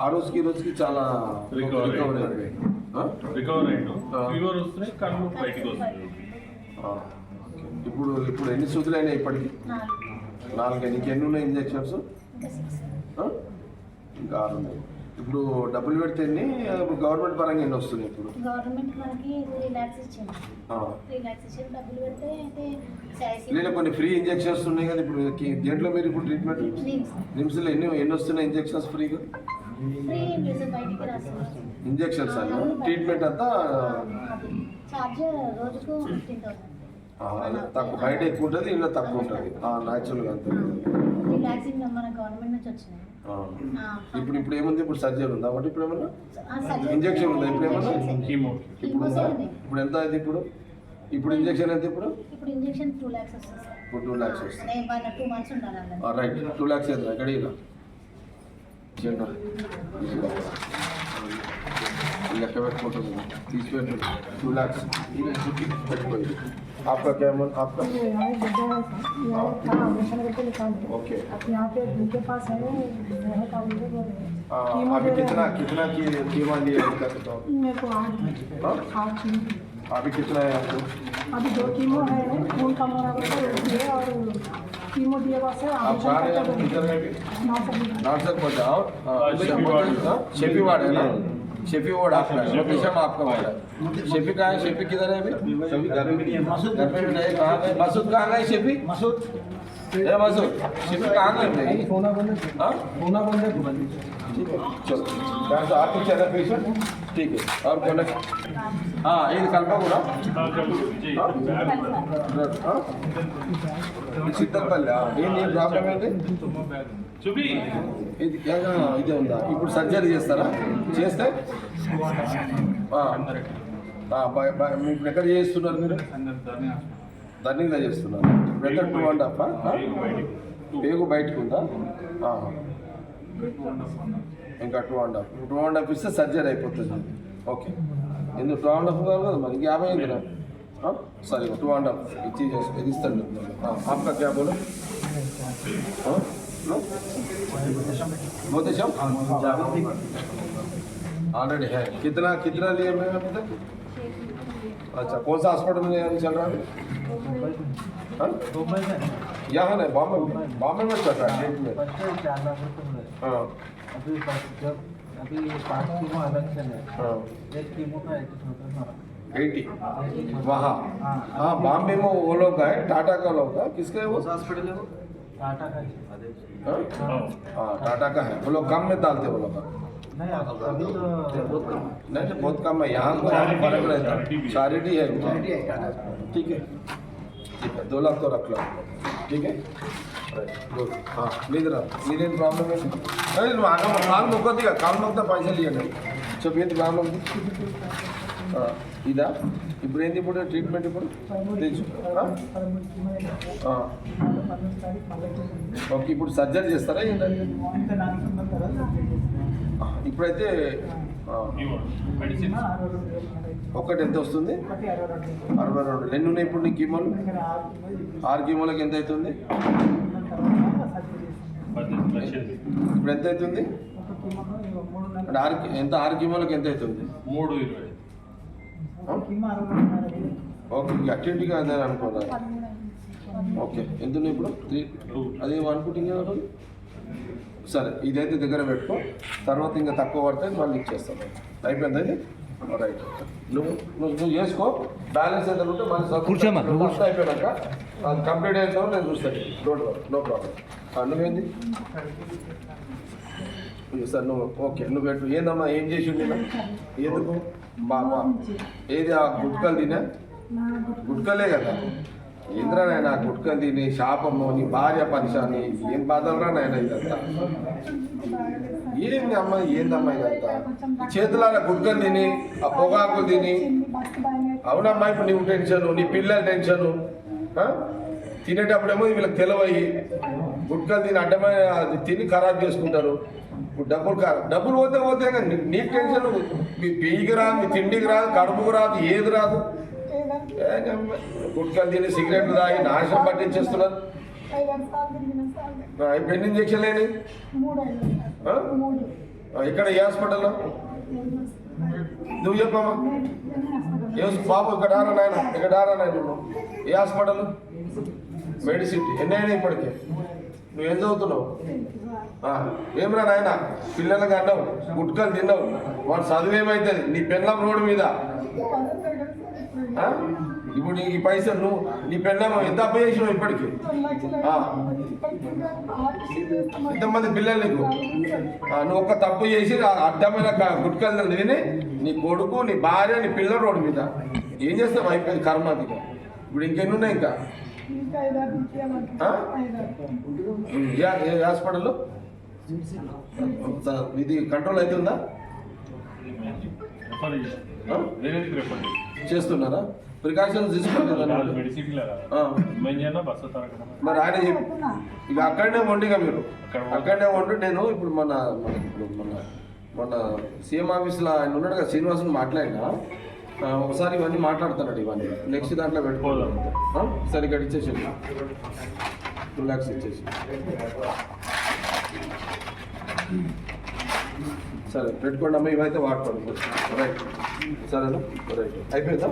ఆ రోజుకి ఈ రోజుకి చాలా రికవరీ? రికవర్ అయ్యాడు ఆ. ఫీవర్ వస్తున్నాయి కళ్ళు బయటికి వస్తున్నాయి. ఆ. ఇప్పుడు ఇప్పుడు ఎన్ని సూదులు అయినాయి ఇప్పటికి? నాలుగు. నాలుగు. నీకు ఎన్ని ఉన్నాయి ఇంజెక్షన్స్? ఇంకా ఆరు ఉన్నాయి. ఇప్పుడు డబ్బులు పెడితే ఎన్ని? ఇప్పుడు గవర్నమెంట్ పరంగా ఎన్ని వస్తున్నాయి ఇప్పుడు? గవర్నమెంట్ మనకి త్రీ ల్యాక్స్ ఇచ్చింది. ఆ. త్రీ ల్యాక్స్ ఇచ్చింది. డబ్బులు పెడితే అయితే శాసీ లేదా కొన్ని ఫ్రీ ఇంజెక్షన్స్ ఉన్నాయి కదా. ఇప్పుడు దేంట్లో మీరు ఇప్పుడు ట్రీట్మెంట్ నిమ్స్. నిమ్స్లో ఎన్ని ఎన్ని వస్తున్నాయి ఇంజెక్షన్స్ ఫ్రీగా? ఇంజెక్షన్స్ అన్న ట్రీట్మెంట్ అంతా అదే తక్కువ బయట ఎక్కువ ఉంటుంది ఇంట్లో తక్కువ ఉంటుంది. న్యాచురల్గా అంతే. ఇప్పుడు ఇప్పుడు ఏముంది? ఇప్పుడు సర్జరీ ఉందా? ఒకటి ఇప్పుడు ఏమన్నా? ఇంజెక్షన్ ఉందా? ఇప్పుడు ఏమన్నా? కీమో ఇప్పుడు. ఇప్పుడు ఎంత అయింది ఇప్పుడు? ఇప్పుడు ఇంజెక్షన్ ఎంత ఇప్పుడు? ఇప్పుడు ఇంజెక్షన్ టూ ల్యాక్స్ వస్తుంది ఇప్పుడు టూ ల్యాక్స్ వస్తుంది. నేను వన్ టూ మంత్స్ ఉండాలి అందులో. రైట్ టూ ల్యాక్స్ ఎంత ఎక్కడ ఇలా చేయండి లెక్క పెట్టుకుంటుంది తీసిపెట్టు టూ ల్యాక్స్ పెట్టుకోండి आपका क्या मन आपका यहाँ एक गड्ढा है सर यहाँ एक था ऑपरेशन करके निकाल दिया ओके अब यहाँ पे दिल के पास है वो है का उनको बोल रहे हैं आ, कीमो अभी दे रहे कितना हैं। कितना की कीमा लिए इनका बताओ मेरे को आठ हाँ? आठ कीमो अभी कितना है आपको अभी दो कीमो है खून कम हो रहा है वो दिए और कीमो से आप कहाँ रहे हैं किधर में भी। ना नाटक जाओ। है ना? शेफी वार्ड आपका है। लोकेशन आपका है। शेफी कहाँ है? शेफी किधर है अभी? शेफी घर में भी नहीं है। मसूद घर में भी नहीं कहाँ गए? मसूद कहाँ गए शेफी? मसूद। मसूद शेफी कहाँ गए? नहीं। सोना बंद हाँ? सोना बंद है। चलो। आपको पेशेंट ठीक है और बोले हाँ ये कल्पा కూడా సిద్ధపల్లి ఏంటి ప్రాబ్లం ఏంటి చూపి ఇది ఏగా ఇదే ఉందా ఇప్పుడు సర్జరీ చేస్తారా చేస్తే ఆ, ఆ, బయ- బయ- మీకు ఎక్కడ చేస్తున్నారు మీరు ధర్నీలో చేస్తున్నారు ఇప్పుడు ఎంత టూ అండ్ హాఫ్ పేగు బయటకు ఉందా ఆహా. ఇంకా two and half two and half ఇస్తే సర్జరీ అయిపోతుంది ఓకే ఎందుకు టూ అండ్ హాఫ్ కావాలి కదా మనకి యాభై అయింది సరే టూ అండ్ హాఫ్ ఇచ్చి చేసి ఇది ఇస్తాను ఆప్కా క్యా బోలో हाँ? नो? बहुत अच्छा ऑलरेडी है कितना कितना लिए मैं अभी तक अच्छा कौन सा हॉस्पिटल में अभी चल रहा है हाँ? यहाँ नहीं बॉम्बे में बॉम्बे में चल रहा है ट्रीटमेंट हाँ अभी जब अभी पाँच कीमो अलग से है हाँ। एक कीमो का एक छोटा एटी? वहाँ? हाँ। बॉम्बे में वो लोग का है टाटा का लोग का किसका है वो? हॉस्पिटल है वो? टाटा का है। हाँ? हाँ, टाटा का है। वो लोग कम में डालते वो लोग। का नहीं अभी तो बहुत कम नहीं नहीं बहुत कम है। यहाँ को यहाँ फ़र्क रहता है। चैरिटी है। ठीक है। ठीक है दो लाख तो रख लो। ठीक है गुड हाँ नींद रहा नींद प्रॉब्लम है अरे నువ్వు ఆగ కాలు మొక్కద్దు ఇక కాలు మొక్కితే పైసలు ఇవ్వండి చెప్పు ఏంటి ప్రాబ్లం ఇదా ఇప్పుడు ఏంటి ఇప్పుడు ట్రీట్మెంట్ ఇప్పుడు తెలుసు ఓకే ఇప్పుడు సర్జరీ చేస్తారా ఏంటంటే ఇప్పుడైతే ఆ, మెడిసిన్ ఒక్కటి ఎంత వస్తుంది? అరవై రెండు. ఎన్ని ఉన్నాయి ఇప్పుడు నీ కీమోలు? ఆరు కీమోలకి ఎంత అవుతుంది? ఇప్పుడు ఎంత అవుతుంది? అంటే ఆరు ఎంత ఆరు కీమోలకి ఎంత అవుతుంది? మూడు ఇరవై. ఓకే యాక్టివిటీగా అదే అనుకోరా. ఓకే ఎంత ఉన్నాయి ఇప్పుడు? త్రీ అదే అనుకుంటుంది కదా సరే ఇదైతే దగ్గర పెట్టుకో. తర్వాత ఇంకా తక్కువ పడితే మళ్ళీ ఇచ్చేస్తాం. అయిపోయింది అది రైట్ నువ్వు నువ్వు నువ్వు చేసుకో. బ్యాలెన్స్ ఎంత ఉంటే మళ్ళీ కూర్చోమా అయిపోయాక అది కంప్లీట్ అయిన నేను చూస్తాను. డోంట్ వరీ నో ప్రాబ్లం నువ్వేంది? సార్ నువ్వు ఓకే నువ్వు పెట్టు. ఏందమ్మా ఏం చేసి ఉండినా ఎందుకు? బాబా. ఏది ఆ గుట్కలు తినా గుట్కలే కదా. ఏంద్రా నాయన గుట్కలు తిని శాపము నీ భార్య పరిశాని ఏం బాధలరా నాయన ఇదంతా? ఏంది అమ్మ ఏందమ్మా ఇదంతా? చేతులారా గుట్కలు తిని ఆ పొగాకులు తిని. అవునమ్మా ఇప్పుడు నీవు టెన్షన్ నీ పిల్లల టెన్షను తినేటప్పుడేమో వీళ్ళకి తెలవయి. గుట్కలు తిని అడ్డమైన అది తిని ఖరాబ్ చేసుకుంటారు. ఇప్పుడు డబ్బులు కాదు డబ్బులు పోతే పోతే కానీ నీ- టెన్షన్ మీ పెయ్యికి రాదు మీ తిండికి రాదు కడుపుకు రాదు ఏది రాదు. గుట్కలు తిని సిగరెట్లు తాగి నాశనం పట్టించేస్తున్నారు. ఆ, ఎన్ని ఇంజక్షన్ లేని ఇక్కడ ఏ హాస్పిటల్లో? నువ్వు చెప్పమ్మా. ఏ బాబు ఇక్కడ ఆరా నాయన? ఇక్కడ రారా నాయన నువ్వు? ఏ హాస్పిటల్? మెడిసిన్. ఎన్ని అయినాయి ఇప్పటికే? నువ్వేం చదువుతున్నావు? ఆ, ఏమిరా నాయన? పిల్లలకు అన్నావు గుట్కలు తిన్నావు. వాడు చదువు ఏమవుతుంది నీ పెళ్ళం రోడ్డు మీద. ఇప్పుడు ఈ పైసలు నువ్వు నీ పెళ్ళం ఎంత అప్పు చేసినావు ఇప్పటికి. ఇంతమంది పిల్లలు నీకు? నువ్వు ఒక్క తప్పు చేసి అడ్డమైన గుట్కలు తిని నీ కొడుకు నీ భార్య నీ పిల్లల రోడ్డు మీద. ఏం చేస్తావు అయిపోయింది కర్మాదిగా ఇప్పుడు ఇంకెన్ని ఉన్నాయి ఇంకా హాస్పిటల్లో? ఇది కంట్రోల్ అవుతుందా? చేస్తున్నారా? ప్రికాషన్స్ తరగడం మరి? ఆయన ఇక అక్కడనే వండిగా మీరు. అక్కడనే వండి నేను ఇప్పుడు మన మన మన సీఎం ఆఫీస్లో ఆయన ఉన్నాడు కదా శ్రీనివాసుని మాట్లాడినా? ఆ, ఒకసారి ఇవన్నీ మాట్లాడుతున్నాడు ఇవన్నీ. నెక్స్ట్ దాంట్లో పెట్టుకోదాం సరే ఇక్కడ ఇచ్చేసి టూ ల్యాక్స్ ఇచ్చేసి సరే పెట్టుకోండి అమ్మ ఇవైతే వాడుకోండి. రైట్ సరేనా? రైట్ అయిపోయిందా?